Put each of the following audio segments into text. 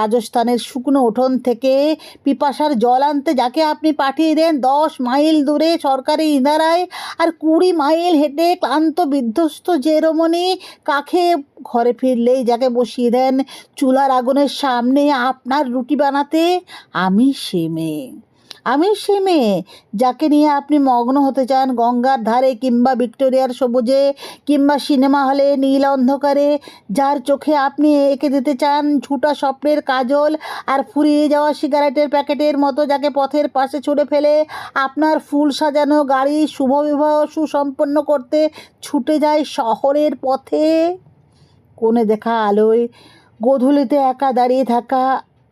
রাজস্থানের শুকনো উঠোন থেকে পিপাসার জল আনতে যাকে আপনি পাঠিয়ে দেন, দশ মাইল দূরে সরকারি ইনারায় আর কুড়ি মাইল হেঁটে ক্লান্ত বিধ্বস্ত যে রমণী কাখে ঘরে ফিরলেই যাকে বসিয়ে দেন, চুলার আগুনের সামনে আপনার রুটি বানাতে, আমি সে মেয়ে। আমি সে মেয়ে যাকে নিয়ে আপনি মগ্ন হতে চান গঙ্গার ধারে কিংবা ভিক্টোরিয়ার সবুজে কিংবা সিনেমা হলে নীল অন্ধকারে, যার চোখে আপনি এঁকে দিতে চান ঝুটা স্বপ্নের কাজল আর ফুরিয়ে যাওয়া সিগারেটের প্যাকেটের মতো যাকে পথের পাশে ছুড়ে ফেলে আপনার ফুল সাজানো গাড়ি শুভ বিবাহ সুসম্পন্ন করতে ছুটে যায় শহরের পথে। কোণে দেখা আলোয়, গোধূলিতে একা দাঁড়িয়ে থাকা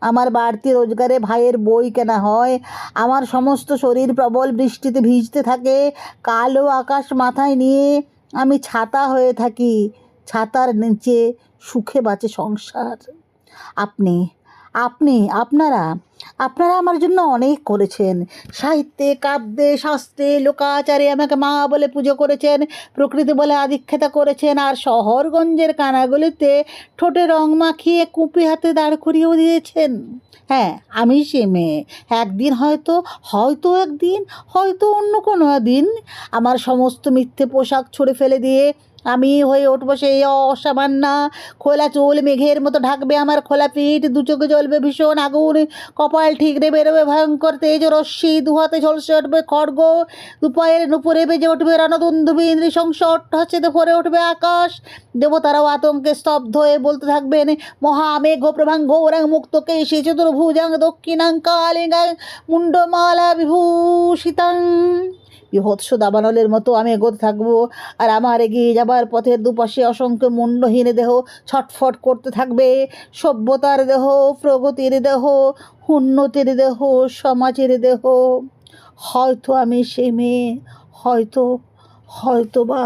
আমার বাড়তি রোজগারে ভাইয়ের বই কেনা হয়। আমার সমস্ত শরীর প্রবল বৃষ্টিতে ভিজতে থাকে। কালো আকাশ মাথায় নিয়ে আমি ছাতা হয়ে থাকি। ছাতার নিচে সুখে বাঁচে সংসার। আপনি আপনি, আপনারা আপনারা আমার জন্য অনেক করেছেন। সাহিত্যে, কাব্যে, শাস্ত্রে, লোকাচারে আমাকে মা বলে পুজো করেছেন, প্রকৃতি বলে আদিক্ষেতা করেছেন, আর শহরগঞ্জের কানাগুলিতে ঠোঁটে রং মাখিয়ে কুপি হাতে দাঁড় করিয়েও দিয়েছেন। হ্যাঁ আমি সে মেয়ে। একদিন হয়তো হয়তো একদিন, হয়তো অন্য কোনো দিন আমার সমস্ত মিথ্যে পোশাক ছুঁড়ে ফেলে দিয়ে আমি হয়ে উঠবো সেই অসামান্না খোলা চুল মেঘের মতো ঢাকবে আমার খোলা পিঠ, দু চোখে জ্বলবে ভীষণ আগুন, কপাল ঠিকরে বেরোবে ভয়ঙ্কর তেজ রশ্মি, দু হাতে ঝলসে উঠবে খড়গ দুপায়ের নুপুরে বেজে উঠবে রণদুন্দুবি নৃশংস অট্টহাসে ভরে উঠবে আকাশ, দেবতারাও আতঙ্কে স্তব্ধ হয়ে বলতে থাকবেন মহামেঘ প্রভাঙ্গ ওরাং মুক্তকে সে চতুর্ভুজাং দক্ষিণাং কালিঙ্গাং মুন্ডমালা বিভূষিতাং। বিভৎস দাবানলের মতো আমি এগোতে থাকব আর আমার এগিয়ে যাবার পথে দুপাশে অসংখ্য মুন্ডহীন দেহ ছটফট করতে থাকবে। সভ্যতার দেহ, প্রগতির দেহ, উন্নতির দেহ, সমাজের দেহ। হয়তো আমি সে মেয়ে, হয়তো হয়তো বা